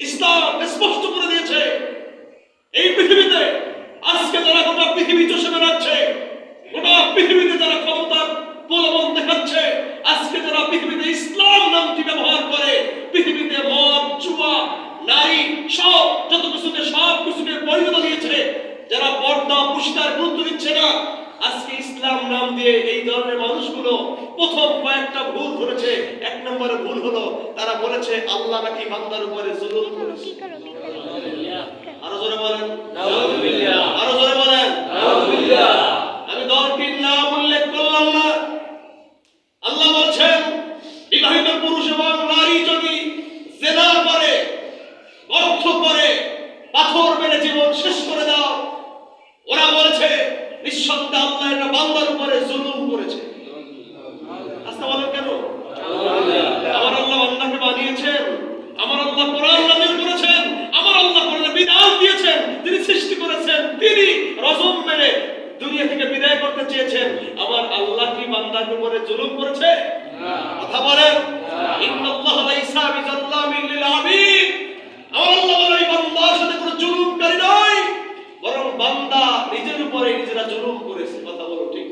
ইসলাম স্পষ্ট করে দিয়েছে। এই পৃথিবীতে আজকে যারা গোটা পৃথিবী চষে বেড়াচ্ছে, গোটা পৃথিবীতে যারা ক্ষমতার প্রলোভন দেখাচ্ছে, আজকে যারা পৃথিবীতে ইসলাম নামটি ব্যবহার করে, পৃথিবীতে মদ, জুয়া, নারী, সব, যত কিছুকে সব কিছুকে পরিণত দিয়েছে, যারা পর্দা পুষ্টার গুরুত্ব দিচ্ছে না ইসলাম নাম দিয়ে এই ধরনের মানুষগুলো প্রথম কয়েকটা ভুল ধরেছে। এক নম্বরে ভুল হলো তারা বলেছে আল্লাহ নাকি বান্দার উপরে জুলুম করেছে। আরও জোরে বলেন। আরও জোরে বলেন। আমি দলটির নাম উল্লেখ করলাম না। আল্লাহ বলছেন বিবাহিত পুরুষ এবং নারী যদি জেনা করে অর্থ করে পাথর মেরে জীবন শেষ করে দাও ওরা বলেছে নিঃসন্দেহে আল্লাহ একটা বান্দার উপরে জুলুম করেছে। আস্তে বলেন কেন? আমার আল্লাহ বান্দাকে বানিয়েছেন আমার আল্লাহ কোরআন নাজিল করেছেন আমার আল্লাহ কোরআনে বিধান দিয়েছেন তিনি সৃষ্টি করেছেন তিনি রজম মেরে দুনিয়া থেকে বিদায় করতে চেয়েছেন। আমার আল্লাহ কি বান্দার উপরে জুলুম করেছে? কথা বলেন ইন্নাল্লাহ লাইসা বিজাল্লামিন লিল আবিদ আমার আল্লাহ বলে এই বান্দার সাথে কোনো জুলুমকারী নয় বরং বান্দা নিজের উপরে নিজেরা জুলুম করেছে কথা বলো ঠিক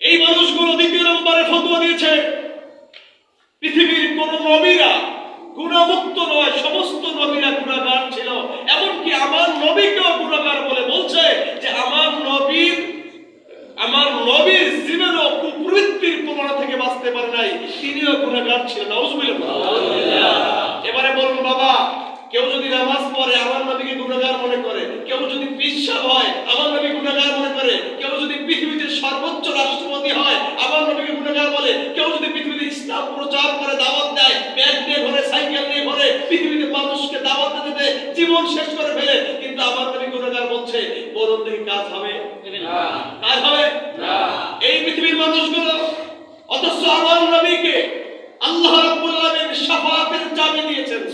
এই মানুষগুলো দ্বিতীয় নম্বরে ফতোয়া দিয়েছে পৃথিবীর কোন নবীরা গুণামুক্ত নয় সমস্ত নবীরা গুণাগার ছিল এমনকি আমার নবীকেও গুণাগার বলে বলছে যে আমার নবীর আমার নবীর জীবনও কুপ্রবৃত্তির প্রমাণ বাঁচতে পারে নাই। তিনিও গুণাগার ছিলেন এবারে বলুন বাবা কেউ যদি নামাজ পড়ে আমার নবীকে গুণাগার মনে করে। কেউ যদি বিশ্বাস হয় আমার নবী গুণাগার মনে করে। কেউ যদি পৃথিবীতে সর্বোচ্চ রাষ্ট্রপতি হয় আমার নবীকে গুণাগার বলে। কেউ যদি পৃথিবীতে ইসলাম প্রচার করে দাওয়াত দেয় ব্যাগ নিয়ে ঘরে সাইকেল নিয়ে ঘরে পৃথিবীতে মানুষকে দাওয়াত দিতে দিতে জীবন শেষ করে ফেলে। কিন্তু আমার নবী গুণাগার বলছে বলুন দেখি কাজ হবে। কাজ হবে? এই পৃথিবীর মানুষগুলো দিয়েছেন সুবহানাল্লাহ বলেন